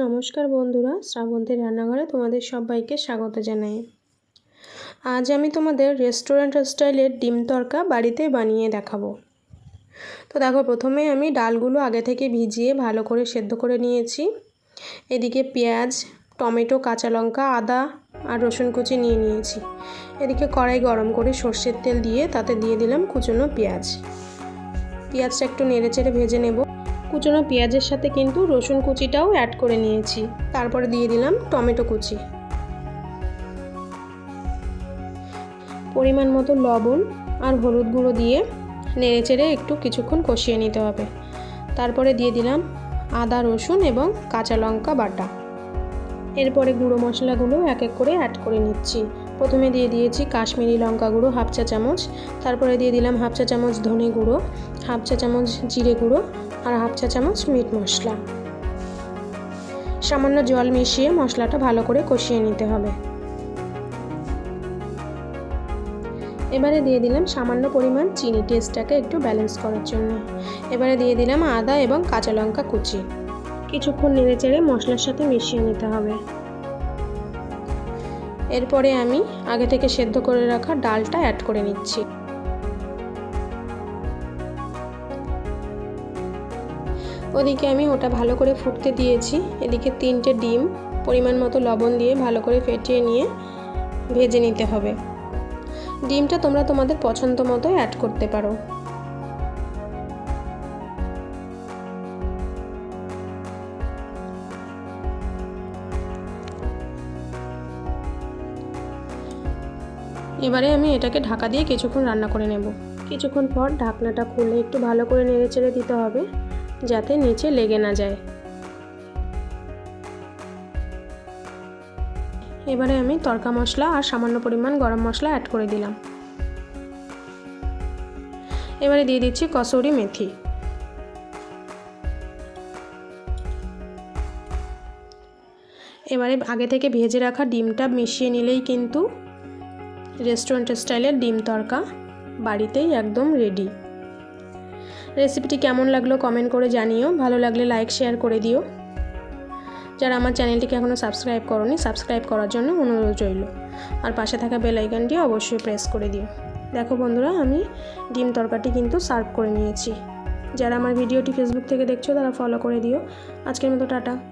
নমস্কার বন্ধুরা শ্রাবন্তী রান্নাঘরে তোমাদের সবাইকে স্বাগত জানাই। আজ আমি তোমাদের রেস্টুরেন্ট স্টাইলের ডিম তরকা বাড়িতে বানিয়ে দেখাবো। তো দেখো, প্রথমে আমি ডালগুলো আগে থেকে ভিজিয়ে ভালো করে সেদ্ধ করে নিয়েছি। এদিকে পেঁয়াজ, টমেটো, কাঁচা লঙ্কা, আদা আর রসুন কুচি নিয়ে নিয়েছি। এদিকে কড়াই গরম করে সর্ষের তেল দিয়ে তাতে দিয়ে দিলাম কুচনো পেঁয়াজ। পেঁয়াজটা একটু নেড়ে চেড়ে ভেজে নেব। কুচনো পেঁয়াজের সাথে কিন্তু রসুন কুচিটাও অ্যাড করে নিয়েছি। তারপরে দিয়ে দিলাম টমেটো কুচি। পরিমাণ মতো লবণ আর হলুদ গুঁড়ো দিয়ে নেড়ে চেড়ে একটু কিছুক্ষণ কষিয়ে নিতে হবে। তারপরে দিয়ে দিলাম আদা, রসুন এবং কাঁচা লঙ্কা বাটা। এরপরে গুঁড়ো মশলাগুলো এক এক করে অ্যাড করে নিচ্ছি। প্রথমে দিয়ে দিয়েছি কাশ্মীরি লঙ্কা গুঁড়ো হাফ চা চামচ। তারপরে দিয়ে দিলাম হাফ চা চামচ ধনে গুঁড়ো, হাফ চা চামচ জিরে গুঁড়ো আর হাফ চা চামচ মিট মশলা। সামান্য জল মিশিয়ে মশলাটা ভালো করে কষিয়ে নিতে হবে। এবারে দিয়ে দিলাম সামান্য পরিমাণ চিনি টেস্টটাকে একটু ব্যালেন্স করার জন্য। এবারে দিয়ে দিলাম আদা এবং কাঁচা লঙ্কা কুচি। কিছুক্ষণ নেড়ে চেড়ে মশলার সাথে মিশিয়ে নিতে হবে। এরপরে আমি আগে থেকে সেদ্ধ করে রাখা ডালটা অ্যাড করে নিচ্ছি। ওদিকে আমি ওটা ভালো করে ফুটতে দিয়েছি। এদিকে তিনটে ডিম, পরিমাণ মতো লবণ দিয়ে ভালো করে ফেটিয়ে নিয়ে ভেজে নিতে হবে। ডিমটা তোমরা তোমাদের পছন্দ মতো অ্যাড করতে পারো। এবারে আমি এটাকে ঢাকা দিয়ে কিছুক্ষণ রান্না করে নেব। কিছুক্ষণ পর ঢাকনাটা খুলে একটু ভালো করে নেড়ে চেড়ে দিতে হবে। যাতে নিচে লেগে না যায়। এবারে আমি তরকা মশলা আর সামান্য পরিমাণ গরম মশলা অ্যাড করে দিলাম। এবারে দিয়ে দিচ্ছি কসৌরি মেথি। এবারে আগে থেকে ভেজে রাখা ডিমটা মিশিয়ে নিলেই কিন্তু রেস্টুরেন্ট স্টাইলের ডিম তরকা বাড়িতেই একদম রেডি রেসিপিটি কেমন লাগল কমেন্ট করে জানিও। ভালো লাগলে লাইক শেয়ার করে দিও। যারা আমার চ্যানেলটিকে এখনও সাবস্ক্রাইব করনি সাবস্ক্রাইব করার জন্য অনুরোধ রইল। আর পাশে থাকা বেল আইকনটি অবশ্যই প্রেস করে দিও। দেখো বন্ধুরা, আমি ডিম তরকাটি কিন্তু সার্ভ করে নিয়েছি। যারা আমার ভিডিওটি ফেসবুক থেকে দেখছ, তারা ফলো করে দিও। আজকের মতো টাটা।